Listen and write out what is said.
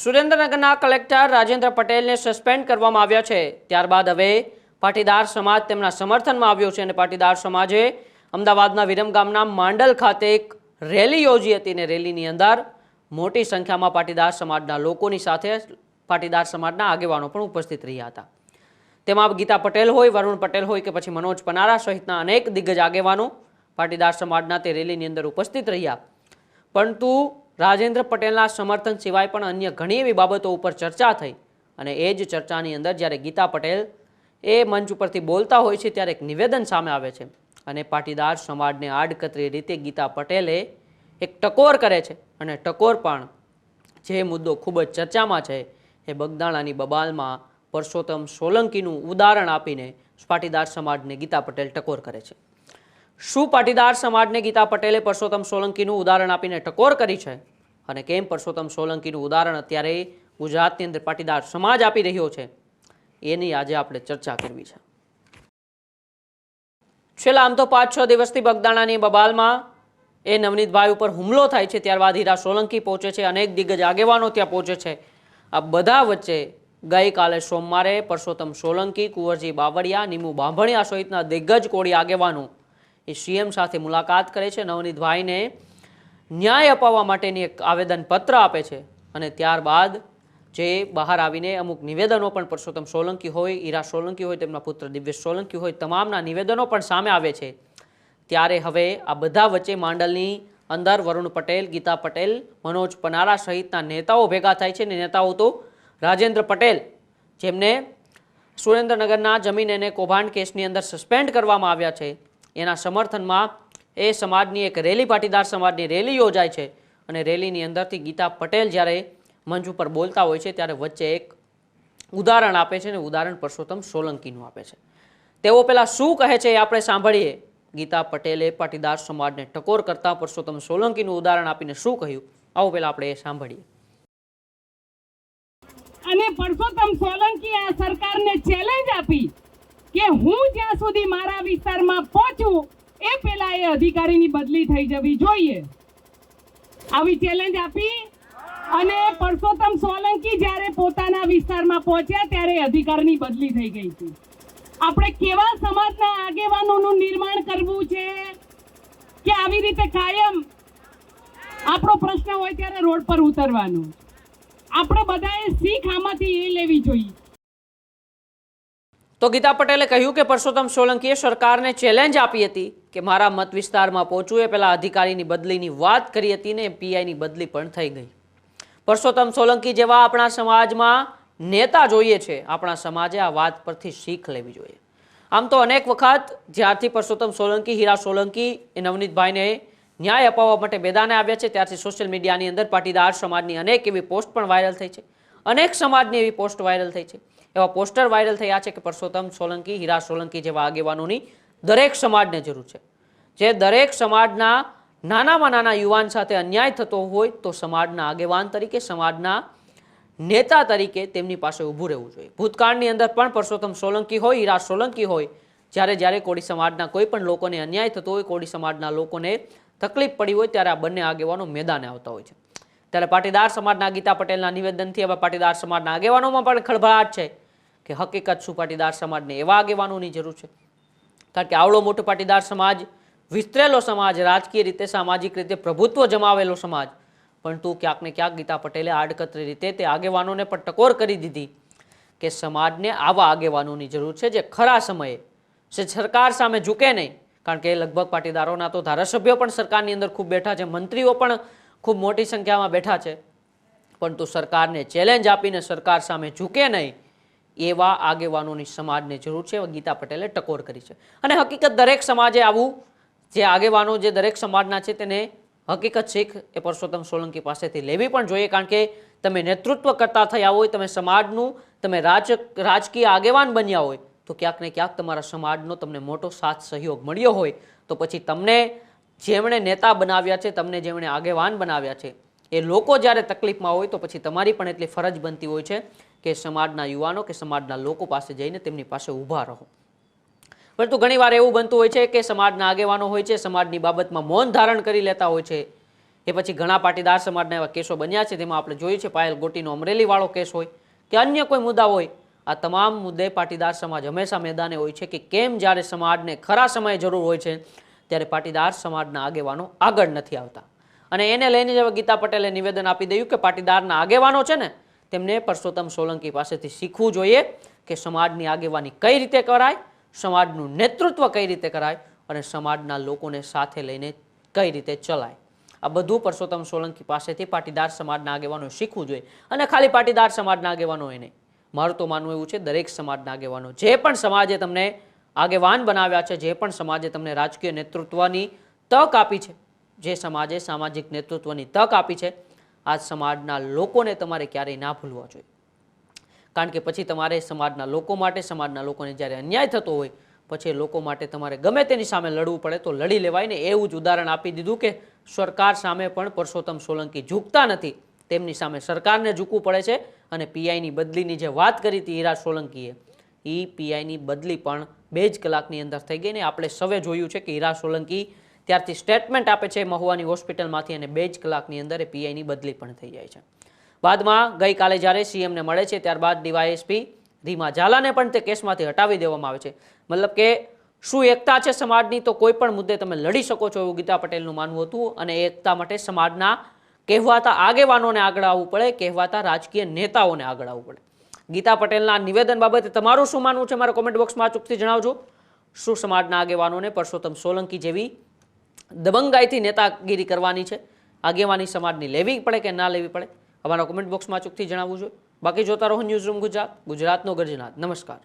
સુરેન્દ્રનગરના કલેક્ટર રાજેન્દ્ર પટેલને સસ્પેન્ડ કરવામાં આવ્યા છે. ત્યારબાદ હવે પાટીદાર સમાજ તેમના સમર્થનમાં આવ્યો છે અને પાટીદાર સમાજે અમદાવાદના વિરમગામના માંડલ ખાતે એક રેલી યોજી હતી અને રેલીની અંદર મોટી સંખ્યામાં પાટીદાર સમાજના લોકોની સાથે પાટીદાર સમાજના આગેવાનો પણ ઉપસ્થિત રહ્યા હતા. તેમાં ગીતા પટેલ હોય, વરુણ પટેલ હોય કે પછી મનોજ પનારા સહિતના અનેક દિગ્ગજ આગેવાનો પાટીદાર સમાજના તે રેલીની અંદર ઉપસ્થિત રહ્યા. પરંતુ રાજેન્દ્ર પટેલના સમર્થન સિવાય પણ અન્ય ઘણી એવી બાબતો ઉપર ચર્ચા થઈ અને એ જ ચર્ચાની અંદર જ્યારે ગીતા પટેલ એ મંચ ઉપરથી બોલતા હોય છે ત્યારે એક નિવેદન સામે આવે છે અને પાટીદાર સમાજને આડકતરી રીતે ગીતા પટેલે એક ટકોર કરે છે અને ટકોર પણ જે મુદ્દો ખૂબ જ ચર્ચામાં છે એ બગદાણાની બબાલમાં પરસોત્તમ સોલંકીનું ઉદાહરણ આપીને પાટીદાર સમાજને ગીતા પટેલ ટકોર કરે છે. શું પાટીદાર સમાજને ગીતા પટેલે પરસોત્તમ સોલંકીનું ઉદાહરણ આપીને ટકોર કરી છે? અને કેમ પરસોત્તમ સોલંકીનું ઉદાહરણ અત્યારે ગુજરાતની અંદર પાટીદાર સમાજ આપી રહ્યો છે? એની આજે આપણે ચર્ચા કરવી છે. છેલ્લા આમ તો પાંચ છ દિવસથી બગદાણાની બબાલમાં એ નવનીતભાઈ ઉપર હુમલો થાય છે, ત્યારબાદ હીરા સોલંકી પહોંચે છે, અનેક દિગ્ગજ આગેવાનો ત્યાં પહોંચે છે. આ બધા વચ્ચે ગઈકાલે સોમવારે પરસોત્તમ સોલંકી, કુંવરજી બાવળિયા, નીમુ બાંભણિયા સહિતના દિગ્ગજ કોળી આગેવાનો એ સીએમ સાથે મુલાકાત કરે છે. નવનીતભાઈને ન્યાય અપાવવા માટેની એક આવેદનપત્ર આપે છે અને ત્યારબાદ જે બહાર આવીને અમુક નિવેદનો પણ પરસોત્તમ સોલંકી હોય, ઈરા સોલંકી હોય, તેમના પુત્ર દિવ્યેશ સોલંકી હોય, તમામના નિવેદનો પણ સામે આવે છે. ત્યારે હવે આ બધા વચ્ચે માંડલની અંદર વરુણ પટેલ, ગીતા પટેલ, મનોજ પનારા સહિતના નેતાઓ ભેગા થાય છે. અને નેતાઓ તો રાજેન્દ્ર પટેલ, જેમને સુરેન્દ્રનગરના જમીન અને કૌભાંડ કેસની અંદર સસ્પેન્ડ કરવામાં આવ્યા છે. એના સમર્થનમાં એ સમાજની એક રેલી, પાટીદાર સમાજની રેલી યોજાય છે અને રેલીની અંદરથી ગીતા પટેલ જ્યારે મંચ ઉપર બોલતા હોય છે ત્યારે વચ્ચે એક ઉદાહરણ આપે છે અને ઉદાહરણ પરસોત્તમ સોલંકીનું આપે છે. તેઓ પહેલાં શું કહે છે એ આપણે સાંભળીએ. ગીતા પટેલે પાટીદાર સમાજને ટકોર કરતા પરસોત્તમ સોલંકીનું ઉદાહરણ આપીને શું કહ્યું? આવો પહેલાં આપણે એ સાંભળીએ. અને પરસોત્તમ સોલંકી આ સરકારને ચેલેન્જ આપી. કે હું જ્યાં સુધી મારા વિસ્તારમાં પહોંચું, એ પહેલા એ અધિકારીની બદલી થઈ જવી જોઈએ. આવી ચેલેન્જ આપી અને પરસોત્તમ સોલંકી જ્યારે પોતાના વિસ્તારમાં પહોંચ્યા ત્યારે અધિકારની બદલી થઈ ગઈ હતી. આપણે કેવા સમાજના આગેવાનોનું નિર્માણ કરવું છે કે આવી રીતે કાયમ આપણો પ્રશ્ન હોય ત્યારે રોડ પર ઉતરવાનો. આપણે બધાએ શીખ આમાંથી એ લેવી જોઈએ. તો ગીતા પટેલે કહ્યું કે પરસોત્તમ સોલંકીએ સરકારને ચેલેન્જ આપી હતી કે મારા મત વિસ્તારમાં પહોંચવું એ પહેલાં અધિકારીની બદલીની વાત કરી હતી ને પીઆઈની બદલી પણ થઈ ગઈ. પરસોત્તમ સોલંકી જેવા આપણા સમાજમાં નેતા જોઈએ છે. આપણા સમાજે આ વાત પરથી શીખ લેવી જોઈએ. આમ તો અનેક વખત જ્યારથી પરસોત્તમ સોલંકી, હીરા સોલંકી એ નવનીતભાઈને ન્યાય અપાવવા માટે મેદાને આવ્યા છે, ત્યારથી સોશિયલ મીડિયાની અંદર પાટીદાર સમાજની અનેક એવી પોસ્ટ પણ વાયરલ થઈ છે. અનેક સમાજની એવી પોસ્ટ વાયરલ થઈ છે. એવા પોસ્ટર વાયરલ થયા છે કે પરસોત્તમ સોલંકી, હીરા સોલંકી જેવા આગેવાનોની દરેક સમાજને જરૂર છે. જે દરેક સમાજના નાનામાં નાના યુવાન સાથે અન્યાય થતો હોય તો સમાજના આગેવાન તરીકે, સમાજના નેતા તરીકે તેમની પાસે ઊભું રહેવું જોઈએ. ભૂતકાળની અંદર પણ પરસોત્તમ સોલંકી હોય, હીરા સોલંકી હોય, જ્યારે જ્યારે કોળી સમાજના કોઈ પણ લોકોને અન્યાય થતો હોય, કોળી સમાજના લોકોને તકલીફ પડી હોય, ત્યારે આ બંને આગેવાનો મેદાને આવતા હોય છે. ત્યારે પાટીદાર સમાજના ગીતા પટેલના નિવેદનથી હવે પાટીદાર સમાજના આગેવાનોમાં પણ ખળભળાટ છે કે હકીકત શું પાટીદાર સમાજને એવા આગેવાનોની જરૂર છે? કારણ કે આવડો મોટો પાટીદાર સમાજ, વિસ્તરેલો સમાજ, રાજકીય રીતે, સામાજિક રીતે પ્રભુત્વ જમાવેલો સમાજ. પરંતુ ક્યાંક ને ક્યાંક ગીતા પટેલે આડકતરી રીતે તે આગેવાનોને પણ ટકોર કરી દીધી કે સમાજને આવા આગેવાનોની જરૂર છે જે ખરા સમયે જે સરકાર સામે ઝૂકે નહીં. કારણ કે લગભગ પાટીદારોના તો ધારાસભ્યો પણ સરકારની અંદર ખૂબ બેઠા છે, મંત્રીઓ પણ ખૂબ મોટી સંખ્યામાં બેઠા છે. પરંતુ સરકારને ચેલેન્જ આપીને સરકાર સામે ઝૂકે નહીં, એવા આગેવાનોની સમાજને જરૂર છે. ગીતા પટેલે ટકોર કરી છે. અને હકીકત દરેક સમાજે આવું, જે આગેવાનો જે દરેક સમાજના છે તેને હકીકત શીખ એ પરસોત્તમ સોલંકી પાસેથી લેવી પણ જોઈએ. કારણ કે તમે નેતૃત્વ કરતા થયા હોય, તમે સમાજનું, તમે રાજ, રાજકીય આગેવાન બન્યા હોય, તો ક્યાંક ને ક્યાંક તમારા સમાજનો તમને મોટો સાથ સહયોગ મળ્યો હોય. તો પછી તમને જેમણે નેતા બનાવ્યા છે, તમને જેમણે આગેવાન બનાવ્યા છે, એ લોકો જ્યારે તકલીફમાં હોય તો પછી તમારી પણ એટલી ફરજ બનતી હોય છે કે સમાજના યુવાનો કે સમાજના લોકો પાસે જઈને તેમની પાસે ઊભા રહો. પરંતુ ઘણીવાર એવું બનતું હોય છે કે સમાજના આગેવાનો હોય છે, સમાજની બાબતમાં મૌન ધારણ કરી લેતા હોય છે. એ પછી ઘણા પાટીદાર સમાજના એવા કેસો બન્યા છે, તેમાં આપણે જોયું છે, પાયલ ગોટીનો અમરેલીવાળો કેસ હોય કે અન્ય કોઈ મુદ્દા હોય, આ તમામ મુદ્દે પાટીદાર સમાજ હંમેશા મેદાને હોય છે કે કેમ જ્યારે સમાજને ખરા સમયે જરૂર હોય છે ત્યારે પાટીદાર સમાજના આગેવાનો આગળ નથી આવતા. અને એને લઈને જ ગીતા પટેલે નિવેદન આપી દયું કે પાટીદારના આગેવાનો છે ને, તેમને પરસોત્તમ સોલંકી પાસેથી શીખવું જોઈએ કે સમાજની આગેવાની કઈ રીતે કરાય, સમાજનું નેતૃત્વ કઈ રીતે કરાય અને સમાજના લોકોને સાથે લઈને કઈ રીતે ચલાય. આ બધું પરસોત્તમ સોલંકી પાસેથી પાટીદાર સમાજના આગેવાનો શીખવું જોઈએ. અને ખાલી પાટીદાર સમાજના આગેવાનો એ નહીં. મારું તો માનવું એવું છે, દરેક સમાજના આગેવાનો, જે પણ સમાજે તમને આગેવાન બનાવ્યા છે જે પણ સમાજે તમને રાજકીય નેતૃત્વની તક આપી છે. જે સમાજે સામાજિક નેતૃત્વની તક આપી છે, આ સમાજના લોકોને તમારે ક્યારેય ના ભૂલવા જોઈએ. કારણ કે પછી તમારે સમાજના લોકો માટે, સમાજના લોકોને જ્યારે અન્યાય થતો હોય, પછી લોકો માટે તમારે ગમે તેની સામે લડવું પડે તો લડી લેવાય ને એવું જ ઉદાહરણ આપી દીધું કે સરકાર સામે પણ પરસોત્તમ સોલંકી ઝૂકતા નથી. તેમની સામે સરકારને ઝૂકવું પડે છે અને પીઆઈની બદલીની જે વાત કરી હતી હીરા સોલંકીએ એ પીઆઈની બદલી પણ બે જ કલાકની અંદર થઈ ગઈ ને આપણે સવે જોયું છે કે હીરા સોલંકી ત્યારથી સ્ટેટમેન્ટ આપે છે મહુવાની હોસ્પિટલમાંથી અને બે જ કલાકની અંદર એ પીઆઈની બદલી પણ થઈ જાય છે. બાદમાં ગઈકાલે જ્યારે સીએમને મળે છે ત્યારબાદ ડીવાયએસપી રીમા ઝાલાને પણ તે કેસમાંથી હટાવી દેવામાં આવે છે. મતલબ કે શું એકતા છે સમાજની તો કોઈ પણ મુદ્દે તમે લડી શકો છો એવું ગીતા પટેલનું માનવું હતું અને એકતા માટે સમાજના કહેવાતા આગેવાનોને આગળ આવવું પડે, કહેવાતા રાજકીય નેતાઓને આગળ આવવું પડે. ગીતા પટેલના નિવેદન બાબતે તમારું શું માનવું છે મારા કોમેન્ટ બોક્સમાં અચૂકથી જણાવજો. શું સમાજના આગેવાનોને પરસોત્તમ સોલંકી જેવી દબંગાઈથી નેતાગીરી કરવાની છે? આગેવાની સમાજની લેવી પડે કે ના લેવી પડે? અમારા કોમેન્ટ બોક્સમાં અચૂકથી જણાવવું જોઈએ. બાકી જોતા રહો ન્યૂઝ રૂમ ગુજરાત, ગુજરાતનો ગર્જનાથ. નમસ્કાર.